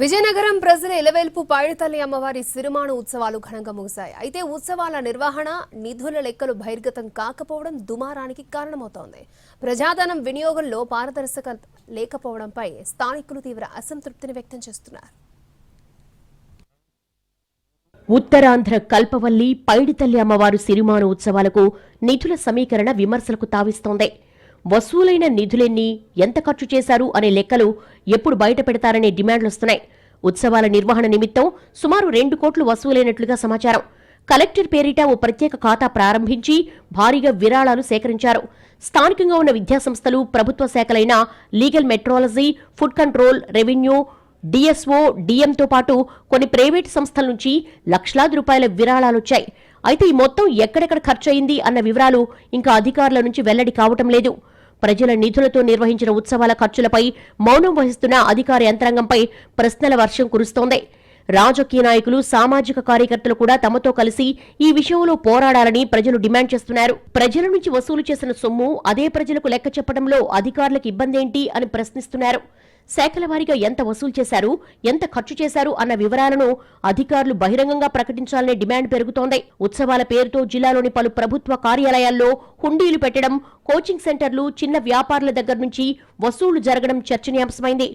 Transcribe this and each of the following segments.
విజయనగరం ప్రజల ఇలవేల్పు పాడితల్లి అమ్మవారి సిరిమాను ఉత్సవాలు ఘనంగా ముగిశాయి. అయితే ఉత్సవాల నిర్వహణ నిధుల లెక్కలు బహిర్గతం కాకపోవడం దుమారానికి కారణమవుతోంది. ప్రజాధనం వినియోగంలో పారదర్శకత లేకపోవడంపై స్థానికులు తీవ్ర అసంతృప్తిని వ్యక్తం చేస్తున్నారు. ఉత్తరాంధ్ర కల్పవల్లి పైడితల్లి అమ్మవారు సిరిమాను ఉత్సవాలకు నిధుల సమీకరణ విమర్శలకు తావిస్తోంది. వసూలైన నిధులెన్ని ఎంత ఖర్చు చేశారు అనే లెక్కలు ఎప్పుడు బయట పెడతారనే డిమాండ్లొస్తున్నాయి ఉత్సవాల నిర్వహణ నిమిత్తం సుమారు రెండు కోట్లు వసూలైనట్లుగా సమాచారం. కలెక్టర్ పేరిట ఓ ప్రత్యేక ఖాతా ప్రారంభించి భారీగా విరాళాలు సేకరించారు. స్థానికంగా ఉన్న విద్యాసంస్థలు ప్రభుత్వ శాఖలైన legal metrology food control revenue DSO డిఎంతో పాటు కొన్ని ప్రైవేటు సంస్థల నుంచి లక్షలాది రూపాయల విరాళాలొచ్చాయి అయితే ఈ మొత్తం ఎక్కడెక్కడ ఖర్చయింది అన్న వివరాలు ఇంకా అధికారుల నుంచి వెల్లడి కావటం లేదు. ప్రజల నిధులతో నిర్వహించిన ఉత్సవాల ఖర్చులపై మౌనం వహిస్తున్న అధికార యంత్రాంగంపై ప్రశ్నల వర్షం కురుస్తోంది. రాజకీయ నాయకులు సామాజిక కార్యకర్తలు కూడా తమతో కలిసి ఈ విషయంలో పోరాడాలని ప్రజలు డిమాండ్ చేస్తున్నారు. ప్రజల నుంచి వసూలు చేసిన సొమ్ము అదే ప్రజలకు లెక్క చెప్పడంలో అధికారులకు ఇబ్బందేంటి అని ప్రశ్నిస్తున్నారు. శాఖల వారీగా ఎంత వసూలు చేశారు ఎంత ఖర్చు చేశారు అన్న వివరాలను అధికారులు బహిరంగంగా ప్రకటించాలనే డిమాండ్ పెరుగుతోంది. ఉత్సవాల పేరుతో జిల్లాలోని పలు ప్రభుత్వ కార్యాలయాల్లో హుండీలు పెట్టడం కోచింగ్ సెంటర్లు చిన్న వ్యాపారుల దగ్గర నుంచి వసూళ్ళు జరగడం చర్చనీయాంశమైంది.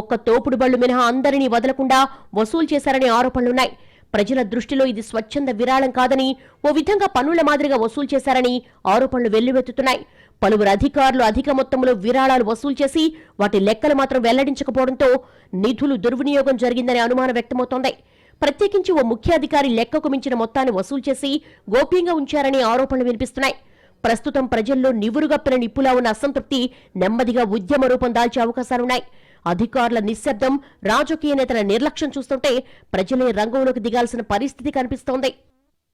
ఒక్క తోపుడు బళ్ళు మినహా అందరినీ వదలకుండా వసూలు చేశారనే ఆరోపణలున్నాయి. ప్రజల దృష్టిలో ఇది స్వచ్ఛంద విరాళం కాదని ఓ విధంగా పన్నుల మాదిరిగా వసూలు చేశారని ఆరోపణలు వెల్లువెత్తుతున్నాయి. పలువురు అధికారులు అధిక మొత్తంలో విరాళాలు వసూలు చేసి వాటి లెక్కలు మాత్రం వెల్లడించకపోవడంతో నిధులు దుర్వినియోగం జరిగిందనే అనుమానం వ్యక్తమవుతోంది. ప్రత్యేకించి ఓ ముఖ్యాధికారి లెక్కకు మించిన మొత్తాన్ని వసూలు చేసి గోప్యంగా ఉంచారనే ఆరోపణలు వినిపిస్తున్నాయి. ప్రస్తుతం ప్రజల్లో నివురుగప్పిన నిప్పులా ఉన్న అసంతృప్తి నెమ్మదిగా ఉద్యమ రూపం దాల్చే అవకాశాలున్నాయి. అధికారుల నిశ్శబ్దం రాజకీయ నేతల నిర్లక్ష్యం చూస్తుంటే ప్రజలే రంగంలోకి దిగాల్సిన పరిస్థితి కనిపిస్తోంది.